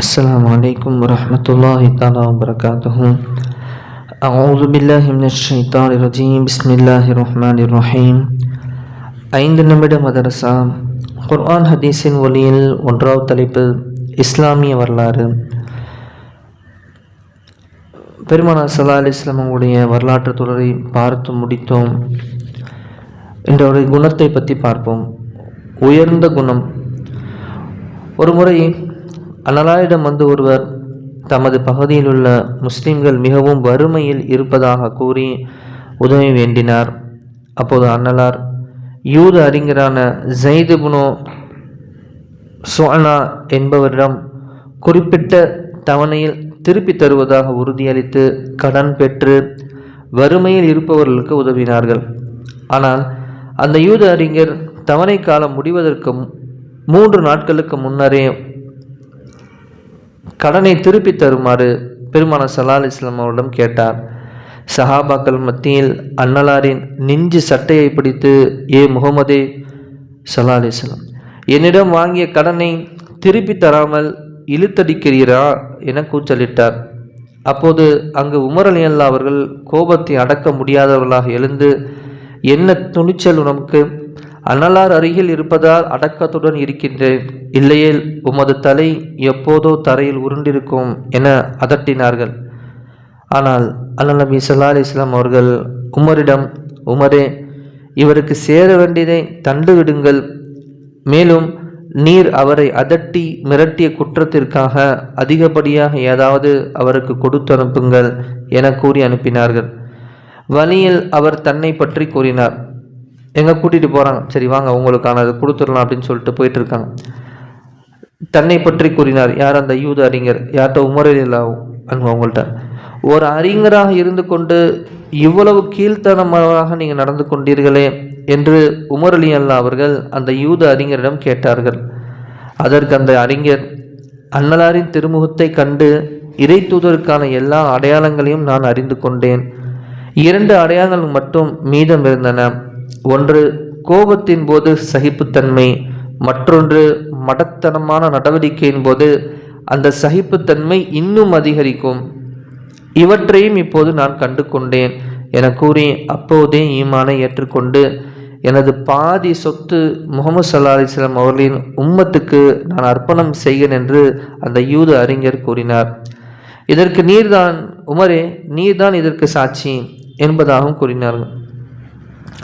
السلام عليكم ورحمة الله تعالى وبركاته أعوذ بالله من الشيطان الرجيم بسم الله الرحمن الرحيم ஐந்து நிமிட மதரசா குர்ஆன் ஹதீஸின் ஒளியில் ஒன்றாவது தலைப்பு இஸ்லாமிய வரலாறு பெருமானார் சல்லா அலி இஸ்லாமங்களுடைய வரலாற்று தொடரை பார்த்து முடித்தோம் என்ற ஒரு குணத்தை பற்றி பார்ப்போம் உயர்ந்த குணம் ஒரு முறை அனலாயிடம் வந்து ஒருவர் தமது பகுதியில் உள்ள முஸ்லிம்கள் மிகவும் வறுமையில் இருப்பதாக கூறி உதவி வேண்டினார். அப்போது அன்னலார் யூத அறிஞரான ஜெய்து புனோ சோனா என்பவரிடம் குறிப்பிட்ட தவணையில் திருப்பி தருவதாக உறுதியளித்து கடன் பெற்று வறுமையில் இருப்பவர்களுக்கு உதவினார்கள். ஆனால் அந்த யூத அறிஞர் தவணை காலம் முடிவதற்கு மூன்று நாட்களுக்கு முன்னரே கடனை திருப்பி தருமாறு பெருமான சலால் இஸ்லாம் அவரிடம் கேட்டார். சஹாபாக்கள் மத்தியில் அன்னலாரின் நெஞ்சு சட்டையை பிடித்து ஏ முகமதே சலா அலிஸ்லாம் என்னிடம் வாங்கிய கடனை திருப்பி தராமல் இழுத்தடிக்கிறீரா? என கூச்சலிட்டார். அப்போது அங்கு உமர் அலி அல்லா அவர்கள் கோபத்தை அடக்க முடியாதவர்களாக எழுந்து என்ன துணிச்சல் உனக்கு? அனலார் அருகில் இருப்பதால் அடக்கத்துடன் இருக்கின்றேன். இல்லையேல் உமது தலை எப்போதோ தரையில் உருண்டிருக்கும் என அதட்டினார்கள். ஆனால் அல்ல நபி சல்லா அலி இஸ்லாம் அவர்கள் உமரிடம் உமரே இவருக்கு சேர வேண்டியதை தண்டு விடுங்கள். மேலும் நீர் அவரை அதட்டி மிரட்டிய குற்றத்திற்காக அதிகப்படியாக ஏதாவது அவருக்கு கொடுத்து அனுப்புங்கள் என கூறி அனுப்பினார்கள். வழியில் அவர் தன்னை பற்றி கூறினார். எங்கே கூட்டிகிட்டு போகிறாங்க சரி வாங்க உங்களுக்கானது கொடுத்துடலாம் அப்படின்னு சொல்லிட்டு போயிட்டுருக்காங்க. தன்னை பற்றி கூறினார் யார் அந்த யூத அறிஞர்? யார்கிட்ட உமரில் அன்பு அவங்கள்ட்ட. ஒரு அறிஞராக இருந்து கொண்டு இவ்வளவு கீழ்த்தனமாக நீங்கள் நடந்து கொண்டீர்களே என்று உமர் அலி அல்லா அவர்கள் அந்த யூத அறிஞரிடம் கேட்டார்கள். அதற்கு அந்த அறிஞர் அன்னலாரின் திருமுகத்தை கண்டு இறை தூதருக்கான எல்லா அடையாளங்களையும் நான் அறிந்து கொண்டேன். இரண்டு அடையாளங்கள் மட்டும் மீதம் இருந்தன. ஒன்று கோபத்தின் போது சகிப்புத்தன்மை மற்றொன்று மடத்தனமான நடவடிக்கையின் போது அந்த சகிப்புத்தன்மை இன்னும் அதிகரிக்கும். இவற்றையும் இப்போது நான் கண்டு கொண்டேன் என கூறி அப்போதே ஈமானை ஏற்றுக்கொண்டு எனது பாதி சொத்து முகமது சல்லா அலிஸ்லாம் அவர்களின் உம்மத்துக்கு நான் அர்ப்பணம் செய்கிறேன் என்று அந்த யூத அறிஞர் கூறினார். இதற்கு நீர்தான் உமரே நீர்தான் இதற்கு சாட்சி என்பதாகவும் கூறினார்கள்.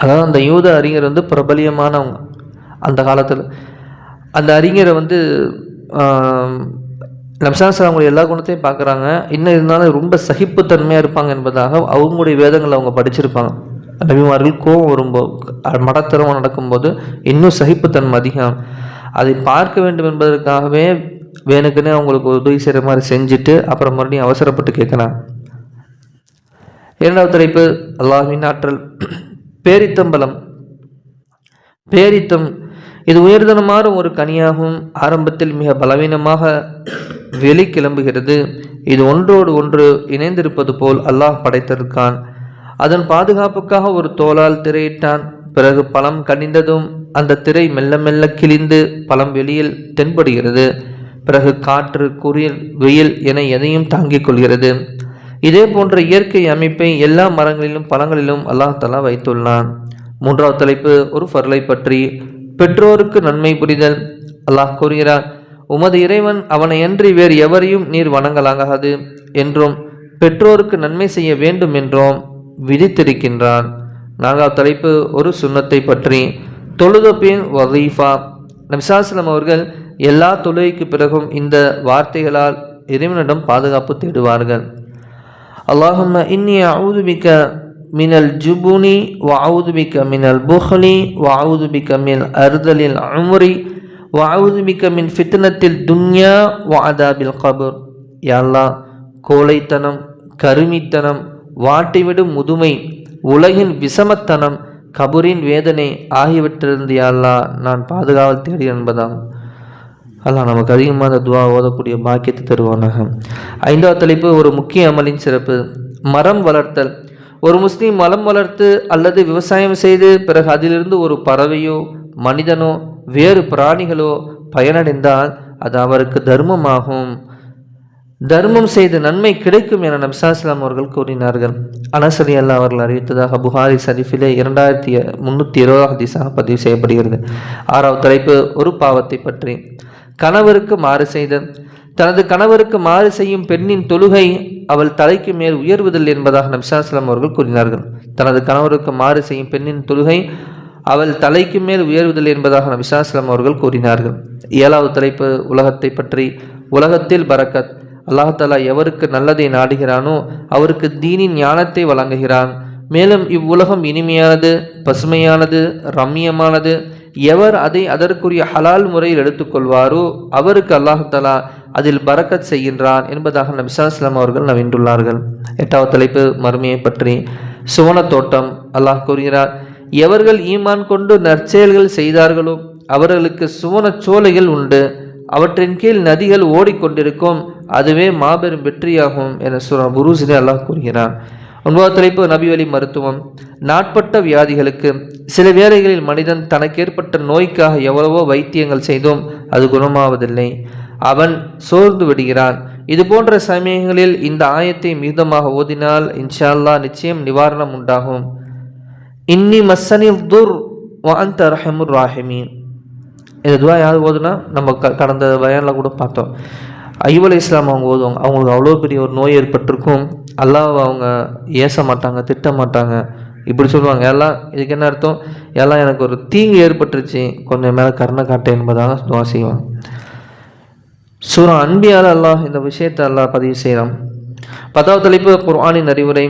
அதாவது அந்த யூத அறிஞர் வந்து பிரபலியமானவங்க. அந்த காலத்தில் அந்த அறிஞரை வந்து நம்சான் சார் அவங்களுடைய எல்லா குணத்தையும் பார்க்குறாங்க. இன்னும் இருந்தாலும் ரொம்ப சகிப்புத்தன்மையாக இருப்பாங்க என்பதாக அவங்களுடைய வேதங்களை அவங்க படிச்சிருப்பாங்க. நபிமார்கள் கோபம் வரும்போது மடத்தரமாக நடக்கும்போது இன்னும் சகிப்புத்தன்மை அதிகம். அதை பார்க்க வேண்டும் என்பதற்காகவே வேணுக்குன்னு அவங்களுக்கு உதவி செய்கிற மாதிரி செஞ்சுட்டு அப்புறம் மறுபடியும் அவசரப்பட்டு கேட்குறாங்க. இரண்டாவது தலைப்பு அல்லாஹின் ஆற்றல். பேரித்தம்பலம். பேரித்தம் இது உயர்தனமான ஒரு கனியாகவும் ஆரம்பத்தில் மிக பலவீனமாக வெளி கிளம்புகிறது. இது ஒன்றோடு ஒன்று இணைந்திருப்பது போல் அல்லாஹ் படைத்திருக்கான். அதன் பாதுகாப்புக்காக ஒரு தோளால் திரையிட்டான். பிறகு பழம் கனிந்ததும் அந்த திரை மெல்ல மெல்ல கிழிந்து பழம் வெளியில் தென்படுகிறது. பிறகு காற்று குரில் வெயில் என எதையும் தாங்கிக் கொள்கிறது. இதே போன்ற இயற்கை அமைப்பை எல்லா மரங்களிலும் பழங்களிலும் அல்லாஹலா வைத்துள்ளான். மூன்றாவது தலைப்பு ஒரு ஃபர்லை பற்றி. பெற்றோருக்கு நன்மை புரிதல். அல்லாஹ் கூறுகிறார் உமது இறைவன் அவனை அன்றி வேறு எவரையும் நீர் வணங்கலாகாது என்றும் பெற்றோருக்கு நன்மை செய்ய வேண்டும் என்றும் விதித்திருக்கின்றான். நான்காவது தலைப்பு ஒரு சுண்ணத்தை பற்றி. தொழுதப்பின் வதீஃபா நபிசாஸ்லம் அவர்கள் எல்லா தொழுகைக்கு பிறகும் இந்த வார்த்தைகளால் இறைவனிடம் பாதுகாப்பு தேடுவார்கள். அல்லாஹும் இன்னி அவுதுபிக்க மினல் ஜுபுனி வவுதுபிக்க மினல் புஹ்னி வவுதுபிக்க மின் அறுதலில் அமுரி வவுதுபிக்க மின் ஃபித்னத்தில் துன்யா வாதாபில் கபூர் யாழ்லா கோழைத்தனம் கருமித்தனம் வாட்டிவிடும் முதுமை உலகின் விஷமத்தனம் கபூரின் வேதனை ஆகியவற்றிலிருந்து யாழ்லா நான் பாதுகாவல் தேடி என்பதாம் அல்லா நமக்கு அதிகமாக அந்த துவா ஓதக்கூடிய பாக்கியத்தை தருவானாக. ஐந்தாவது தலைப்பு ஒரு முக்கிய அமலின் சிறப்பு. மரம் வளர்த்தல். ஒரு முஸ்லீம் மரம் வளர்த்து அல்லது விவசாயம் செய்து பிறகு அதிலிருந்து ஒரு பறவையோ மனிதனோ வேறு பிராணிகளோ பயனடைந்தால் அது அவருக்கு தர்மமாகும். தர்மம் செய்த நன்மை கிடைக்கும் என நம்சாஸ்லாம் அவர்கள் கூறினார்கள். அனசரி அல்லா அவர்கள் அறிவித்ததாக புகாரி ஷரீஃபிலே இரண்டாயிரத்தி முந்நூற்றி இருபதாம் ஹதீஸாக பதிவு செய்யப்படுகிறது. ஆறாவது தலைப்பு ஒரு பாவத்தை பற்றி. கணவருக்கு மாறு செய்த தனது கணவருக்கு மாறு செய்யும் பெண்ணின் தொழுகை அவள் தலைக்கு மேல் உயர்வதில்லை என்பதாக நபிசாஸ்லாம் அவர்கள் கூறினார்கள். தனது கணவருக்கு மாறு செய்யும் பெண்ணின் தொழுகை அவள் தலைக்கு மேல் உயர்வதில்லை என்பதாக நபிசாஸ்லாம் அவர்கள் கூறினார்கள். ஏழாவது தலைப்பு உலகத்தை பற்றி. உலகத்தில் பரக்கத். அல்லாஹாலா எவருக்கு நல்லதை நாடுகிறானோ அவருக்கு தீனின் ஞானத்தை வழங்குகிறான். மேலும் இவ்வுலகம் இனிமையானது பசுமையானது ரம்மியமானது. எவர் அதை அதற்குரிய ஹலால் முறையில் எடுத்துக்கொள்வாரோ அவருக்கு அல்லாஹலா அதில் பறக்கத் செய்கின்றான் என்பதாக நபிசாஸ்லாம் அவர்கள் நவின்றுள்ளார்கள் எட்டாவது தலைப்பு மறுமையை பற்றி. சுவன தோட்டம் அல்லாஹ் கூறுகிறார் எவர்கள் ஈமான் கொண்டு நற்செயல்கள் செய்தார்களோ அவர்களுக்கு சுவன சோலைகள் உண்டு. அவற்றின் கீழ் நதிகள் ஓடிக்கொண்டிருக்கும். அதுவே மாபெரும் வெற்றியாகும் என சுர புரூசிலே அல்லாஹ் கூறுகிறான். ஒன்பதாவது தலைப்பு நபிவழி மருத்துவம். நாட்பட்ட வியாதிகளுக்கு சில வேளைகளில் மனிதன் தனக்கு ஏற்பட்ட நோய்க்காக எவ்வளவோ வைத்தியங்கள் செய்தோம் அது குணமாவதில்லை. அவன் சோர்ந்து விடுகிறான். இது போன்ற சமயங்களில் இந்த ஆயத்தை மீதமாக ஓதினால் இன்ஷால்லா நிச்சயம் நிவாரணம் உண்டாகும். இன்னி மஸ்ஸனில் துர் வாந்த ரஹமுர் ராஹிமீன். இந்த துவா யார் ஓதுனா? நம்ம க கடந்த வயனில் கூட பார்த்தோம். ஐவல் இஸ்லாம் அவங்க ஓதுவாங்க அவங்களுக்கு அவ்வளோ பெரிய ஒரு நோய் ஏற்பட்டிருக்கும். அல்லாஹ் அவங்க ஏச மாட்டாங்க திட்ட மாட்டாங்க. இப்படி சொல்லுவாங்க. எல்லாம் இதுக்கு என்ன அர்த்தம்? எல்லாம் எனக்கு ஒரு தீங்கு ஏற்பட்டுருச்சு. கொஞ்சம் மேலே கருணை காட்டு என்பதாக துவா செய்வாங்க. சூரா அன்பியால் அல்லாஹ் இந்த விஷயத்தை அல்லாஹ் பதிவு செய்கிறான். பத்தாவது தலைப்பு குர்ஆனின் அறிவுரை.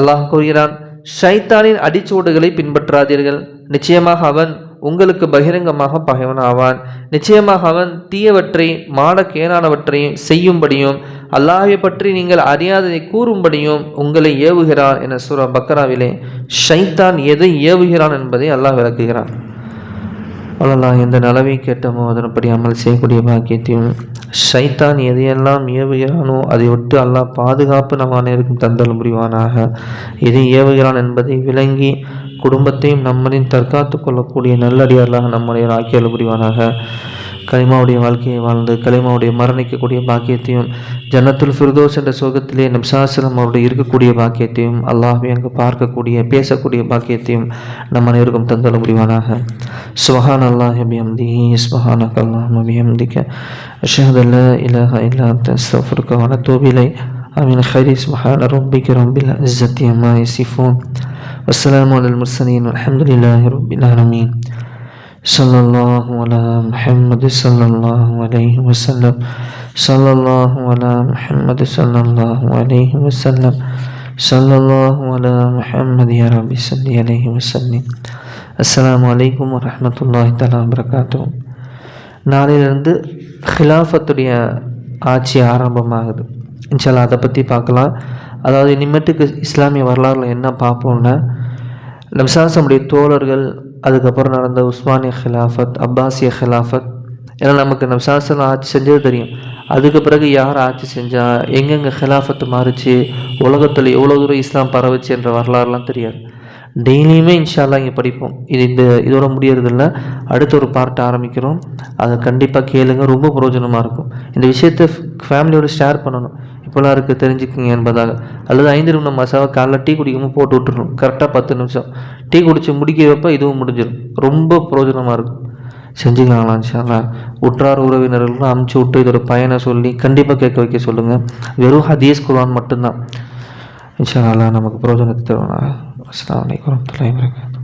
அல்லாஹ் கூறுகிறான் ஷைத்தானின் அடிச்சூடுகளை பின்பற்றாதீர்கள். நிச்சயமாக அவன் உங்களுக்கு பகிரங்கமாக பகைவன் ஆவான். நிச்சயமாக அவன் தீயவற்றை மாடக்கேடானவற்றையும் செய்யும்படியும் அல்லாஹை பற்றி நீங்கள் அறியாததை கூறும்படியும் உங்களை ஏவுகிறான் என சூரா பக்ராவிலே ஷைத்தான் எதை ஏவுகிறான் என்பதை அல்லாஹ் விளக்குகிறான். அல்லாஹ் எந்த நலவை கேட்டமோ அதன்படி அமல் செய்யக்கூடிய பாக்கியத்தையும் ஷைத்தான் எதையெல்லாம் ஏவுகிறானோ அதை விட்டு அல்லாஹ் பாதுகாப்பு நம் அனைவருக்கும் தந்தல் புரிவானாக. எது ஏவுகிறான் என்பதை விளங்கி குடும்பத்தையும் நம்மளையும் தற்காத்து கொள்ளக்கூடிய நல்லடியார்களாக நம்மளை ஆக்கியல் புரிவானாக. கலிமாவுடைய வாழ்க்கையை வாழ்ந்து கலிமாவுடைய மரணிக்கக்கூடிய பாக்கியத்தையும் ஜன்னத்துல் ஃபிர்தோஸ் என்ற சோகத்திலே நம் சாஸ்திரம் அவருடைய இருக்கக்கூடிய பாக்கியத்தையும் அல்லாஹே அங்கு பார்க்கக்கூடிய பேசக்கூடிய பாக்கியத்தையும் நம் அனைவருக்கும் தந்தள முடிவானாக சுஹான் அல்லாஹ் அபியம்தி சுஹான அல்லாஹ் அபியம்திக்க அஷஹத் அல்ல இலஹ இல்லா தஸ்தஃபுர்க வன தோபிலை أمين خير سبحان ربك رب العزة عما يصفون والسلام على المرسلين والحمد لله رب العالمين صلى الله على محمد صلى الله عليه وسلم صلى الله على محمد صلى الله عليه وسلم صلى الله على محمد يا رب صل عليه وسلم அஸ்லாம் வலைக்கம் வரமத்துல்லாஹி தலா வரகாத்தூ நாளையிலிருந்து ஹிலாஃபத்துடைய ஆட்சி ஆரம்பமாகுது இன்ஷால்லா அதை பற்றி பார்க்கலாம் அதாவது இனிமேட்டுக்கு இஸ்லாமிய வரலாறுல என்ன பார்ப்போம்னா நம்சாசமுடைய தோழர்கள் அதுக்கப்புறம் நடந்த உஸ்மானிய ஹிலாஃபத் அப்பாசிய ஹிலாஃபத். ஏன்னா நமக்கு நம்சாசன் ஆட்சி செஞ்சது தெரியும். அதுக்கு பிறகு யார் ஆட்சி செஞ்சால் எங்கெங்கே ஹிலாஃபத்து மாறிச்சு உலகத்தில் எவ்வளோ தூரம் இஸ்லாம் பரவுச்சு என்ற வரலாறுலாம் தெரியாது. டெய்லியுமே இன்ஷால்லாம் இங்கே படிப்போம். இது இந்த இதோட முடியறதில்ல. அடுத்த ஒரு பார்ட் ஆரம்பிக்கிறோம். அதை கண்டிப்பாக கேளுங்க. ரொம்ப பிரயோஜனமாக இருக்கும். இந்த விஷயத்தை ஃபேமிலியோடு ஷேர் பண்ணணும். இப்போலாம் இருக்குது தெரிஞ்சுக்குங்க என்பதாக. அல்லது ஐந்து நிமிடம் மசாவை காலைல டீ குடிக்காமல் போட்டு விட்டுருணும் கரெக்டாக பத்து நிமிஷம். டீ குடித்து முடிக்கிறப்ப இதுவும் முடிஞ்சிடும். ரொம்ப பிரயோஜனமாக இருக்கும் செஞ்சுக்கலாம் இன்ஷால்லா உற்றார் உறவினர்கள்லாம் அமுச்சு விட்டு இதோட பயனை சொல்லி கண்டிப்பாக கேட்க வைக்க சொல்லுங்கள் வெறும் ஹதீஸ் குரான் மட்டும்தான். இன்ஷா நமக்கு பிரயோஜனத்தை தருவானா அஸ்லாம் வலைக்கம் வரமத்துல வரகாத்து